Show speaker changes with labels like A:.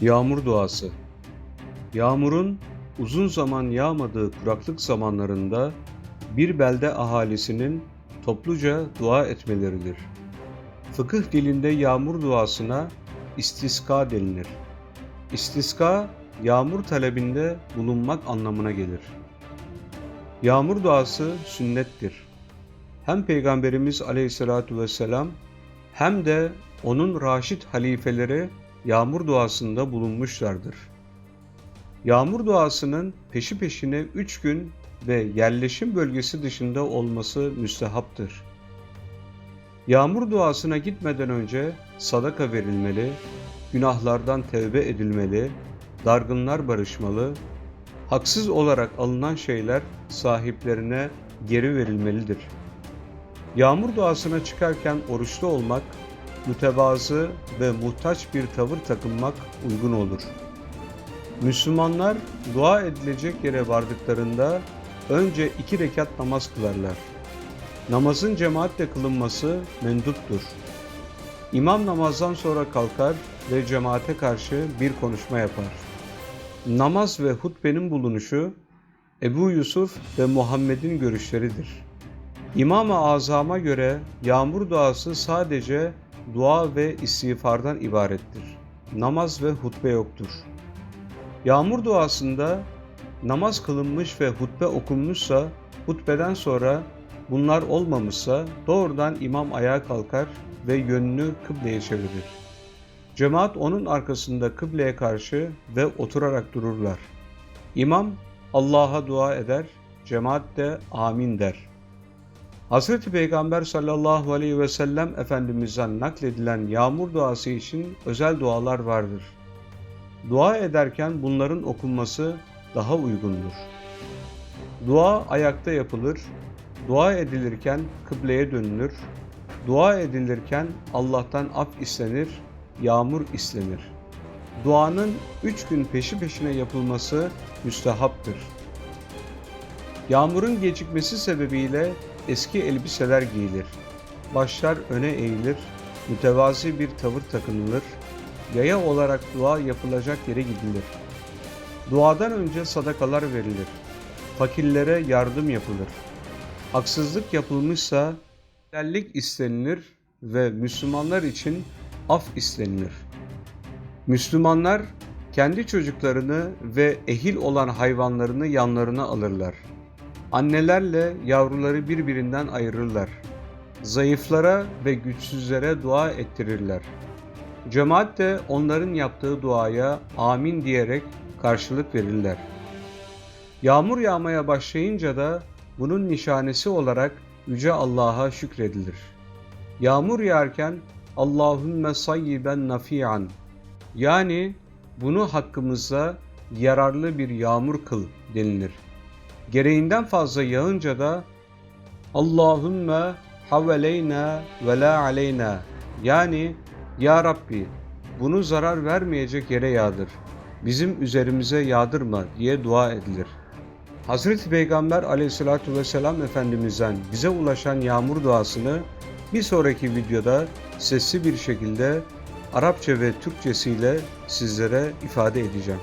A: Yağmur duası Yağmurun uzun zaman yağmadığı kuraklık zamanlarında bir belde ahalisinin topluca dua etmeleridir. Fıkıh dilinde yağmur duasına istiska denilir. İstiska, yağmur talebinde bulunmak anlamına gelir. Yağmur duası sünnettir. Hem Peygamberimiz Aleyhisselatü Vesselam hem de onun raşit halifeleri yağmur duasında bulunmuşlardır. Yağmur duasının peşi peşine üç gün ve yerleşim bölgesi dışında olması müstehaptır. Yağmur duasına gitmeden önce sadaka verilmeli, günahlardan tevbe edilmeli, dargınlar barışmalı, haksız olarak alınan şeyler sahiplerine geri verilmelidir. Yağmur duasına çıkarken oruçlu olmak, mütevazı ve muhtaç bir tavır takınmak uygun olur. Müslümanlar dua edilecek yere vardıklarında önce iki rekat namaz kılarlar. Namazın cemaatle kılınması menduptur. İmam namazdan sonra kalkar ve cemaate karşı bir konuşma yapar. Namaz ve hutbenin bulunuşu Ebu Yusuf ve Muhammed'in görüşleridir. İmam-ı Azam'a göre yağmur duası sadece dua ve istiğfardan ibarettir. Namaz ve hutbe yoktur. Yağmur duasında namaz kılınmış ve hutbe okunmuşsa hutbeden sonra bunlar olmamışsa doğrudan imam ayağa kalkar ve yönünü kıbleye çevirir. Cemaat onun arkasında kıbleye karşı ve oturarak dururlar. İmam Allah'a dua eder, cemaat de amin der. Hazreti Peygamber sallallahu aleyhi ve sellem Efendimiz'den nakledilen yağmur duası için özel dualar vardır. Dua ederken bunların okunması daha uygundur. Dua ayakta yapılır, dua edilirken kıbleye dönülür, dua edilirken Allah'tan af istenir, yağmur istenir. Duanın üç gün peşi peşine yapılması müstehaptır. Yağmurun gecikmesi sebebiyle eski elbiseler giyilir. Başlar öne eğilir, mütevazi bir tavır takınılır, yaya olarak dua yapılacak yere gidilir. Duadan önce sadakalar verilir. Fakirlere yardım yapılır. Haksızlık yapılmışsa helallik istenilir ve Müslümanlar için af istenilir. Müslümanlar kendi çocuklarını ve ehil olan hayvanlarını yanlarına alırlar. Annelerle yavruları birbirinden ayırırlar. Zayıflara ve güçsüzlere dua ettirirler. Cemaat de onların yaptığı duaya amin diyerek karşılık verirler. Yağmur yağmaya başlayınca da bunun nişanesi olarak Yüce Allah'a şükredilir. Yağmur yağarken Allahümme sayyiben nafi'an yani bunu hakkımızda yararlı bir yağmur kıl denilir. Gereğinden fazla yağınca da Allahümme haveleyna ve la aleyna yani Ya Rabbi bunu zarar vermeyecek yere yağdır. Bizim üzerimize yağdırma diye dua edilir. Hazreti Peygamber aleyhissalatü vesselam Efendimiz'den bize ulaşan yağmur duasını bir sonraki videoda sesli bir şekilde Arapça ve Türkçesiyle sizlere ifade edeceğim.